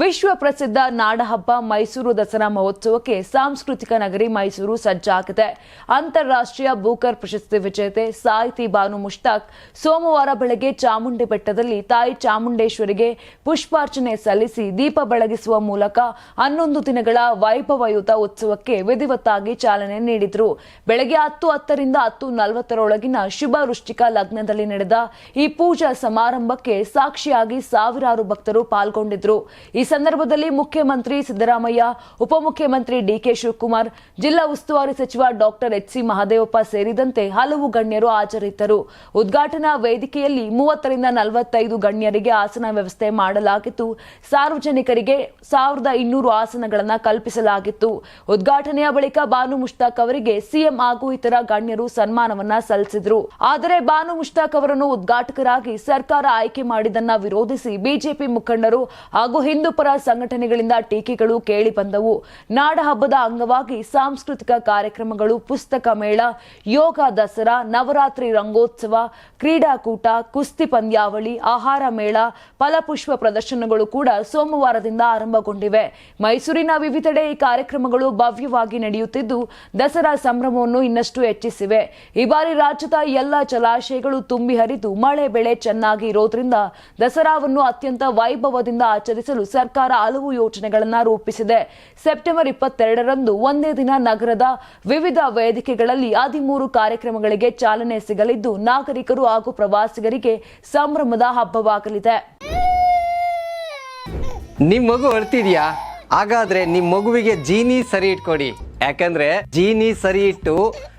ವಿಶ್ವ ಪ್ರಸಿದ್ಧ ನಾಡಹಬ್ಬ ಮೈಸೂರು ದಸರಾ ಮಹೋತ್ಸವಕ್ಕೆ ಸಾಂಸ್ಕೃತಿಕ ನಗರಿ ಮೈಸೂರು ಸಜ್ಜಾಗಿದೆ. ಅಂತಾರಾಷ್ಟ್ರೀಯ ಬೂಕರ್ ಪ್ರಶಸ್ತಿ ವಿಜೇತೆ ಸಾಹಿತಿ ಬಾನು ಮುಷ್ತಾಕ್ ಸೋಮವಾರ ಬೆಳಗ್ಗೆ ಚಾಮುಂಡಿ ಬೆಟ್ಟದಲ್ಲಿ ತಾಯಿ ಚಾಮುಂಡೇಶ್ವರಿಗೆ ಪುಷ್ಪಾರ್ಚನೆ ಸಲ್ಲಿಸಿ ದೀಪ ಬೆಳಗಿಸುವ ಮೂಲಕ ಹನ್ನೊಂದು ದಿನಗಳ ವೈಭವಯುತ ಉತ್ಸವಕ್ಕೆ ವಿಧಿವತ್ತಾಗಿ ಚಾಲನೆ ನೀಡಿದರು. ಬೆಳಗ್ಗೆ ಹತ್ತು ಹತ್ತರಿಂದ ಹತ್ತು ನಲವತ್ತರೊಳಗಿನ ಶುಭ ಲಗ್ನದಲ್ಲಿ ನಡೆದ ಈ ಪೂಜಾ ಸಮಾರಂಭಕ್ಕೆ ಸಾಕ್ಷಿಯಾಗಿ ಸಾವಿರಾರು ಭಕ್ತರು ಪಾಲ್ಗೊಂಡಿದ್ರು. ಈ ಸಂದರ್ಭದಲ್ಲಿ ಮುಖ್ಯಮಂತ್ರಿ ಸಿದ್ದರಾಮಯ್ಯ, ಉಪಮುಖ್ಯಮಂತ್ರಿ ಡಿಕೆ ಶಿವಕುಮಾರ್, ಜಿಲ್ಲಾ ಉಸ್ತುವಾರಿ ಸಚಿವ ಡಾಕ್ಟರ್ ಎಚ್ ಸಿ ಮಹದೇವಪ್ಪ ಸೇರಿದಂತೆ ಹಲವು ಗಣ್ಯರು ಹಾಜರಿದ್ದರು. ಉದ್ಘಾಟನಾ ವೇದಿಕೆಯಲ್ಲಿ ಮೂವತ್ತರಿಂದ ನಲವತ್ತೈದು ಗಣ್ಯರಿಗೆ ಆಸನ ವ್ಯವಸ್ಥೆ ಮಾಡಲಾಗಿತ್ತು. ಸಾರ್ವಜನಿಕರಿಗೆ ಸಾವಿರದ ಇನ್ನೂರು ಆಸನಗಳನ್ನು ಕಲ್ಪಿಸಲಾಗಿತ್ತು. ಉದ್ಘಾಟನೆಯ ಬಳಿಕ ಬಾನು ಮುಷ್ತಾಕ್ ಅವರಿಗೆ ಸಿಎಂ ಹಾಗೂ ಇತರ ಗಣ್ಯರು ಸನ್ಮಾನವನ್ನ ಸಲ್ಲಿಸಿದ್ರು. ಆದರೆ ಬಾನು ಮುಷ್ತಾಕ್ ಅವರನ್ನು ಉದ್ಘಾಟಕರಾಗಿ ಸರ್ಕಾರ ಆಯ್ಕೆ ಮಾಡಿದ್ದನ್ನ ವಿರೋಧಿಸಿ ಬಿಜೆಪಿ ಮುಖಂಡರು ಹಾಗೂ ಹಿಂದೂ ಪರ ಸಂಘಟನೆಗಳಿಂದ ಟೀಕೆಗಳು ಕೇಳಿ ಬಂದವು ನಾಡಹಬ್ಬದ ಅಂಗವಾಗಿ ಸಾಂಸ್ಕೃತಿಕ ಕಾರ್ಯಕ್ರಮಗಳು, ಪುಸ್ತಕ ಮೇಳ, ಯೋಗ, ದಸರಾ, ನವರಾತ್ರಿ ರಂಗೋತ್ಸವ, ಕ್ರೀಡಾಕೂಟ, ಕುಸ್ತಿ ಪಂದ್ಯಾವಳಿ, ಆಹಾರ ಮೇಳ, ಫಲಪುಷ್ಪ ಪ್ರದರ್ಶನಗಳು ಕೂಡ ಸೋಮವಾರದಿಂದ ಆರಂಭಗೊಂಡಿವೆ. ಮೈಸೂರಿನ ವಿವಿಧೆಡೆ ಈ ಕಾರ್ಯಕ್ರಮಗಳು ಭವ್ಯವಾಗಿ ನಡೆಯುತ್ತಿದ್ದು, ದಸರಾ ಸಂಭ್ರಮವನ್ನು ಇನ್ನಷ್ಟು ಹೆಚ್ಚಿಸಿವೆ. ಈ ಬಾರಿ ರಾಜ್ಯದ ಎಲ್ಲ ಜಲಾಶಯಗಳು ತುಂಬಿ ಹರಿದು ಮಳೆ ಬೆಳೆ ಚೆನ್ನಾಗಿ ಇರೋದ್ರಿಂದ ದಸರಾವನ್ನು ಅತ್ಯಂತ ವೈಭವದಿಂದ ಆಚರಿಸಲು ಸರ್ಕಾರ ಹಲವು ಯೋಜನೆಗಳನ್ನು ರೂಪಿಸಿದೆ. ಸೆಪ್ಟೆಂಬರ್ ಇಪ್ಪತ್ತೆರಡರಂದು ಒಂದೇ ದಿನ ನಗರದ ವಿವಿಧ ವೇದಿಕೆಗಳಲ್ಲಿ ಹದಿಮೂರು ಕಾರ್ಯಕ್ರಮಗಳಿಗೆ ಚಾಲನೆ ಸಿಗಲಿದ್ದು, ನಾಗರಿಕರು ಹಾಗೂ ಪ್ರವಾಸಿಗರಿಗೆ ಸಂಭ್ರಮದ ಹಬ್ಬವಾಗಲಿದೆ. ನಿಮ್ ಮಗು ಅಳ್ತಿದ್ಯಾ? ಹಾಗಾದ್ರೆ ನಿಮ್ ಮಗುವಿಗೆ ಜೀನಿ ಸರಿ ಇಟ್ಕೊಡಿ. ಯಾಕಂದ್ರೆ ಜೀನಿ ಸರಿ ಇಟ್ಟು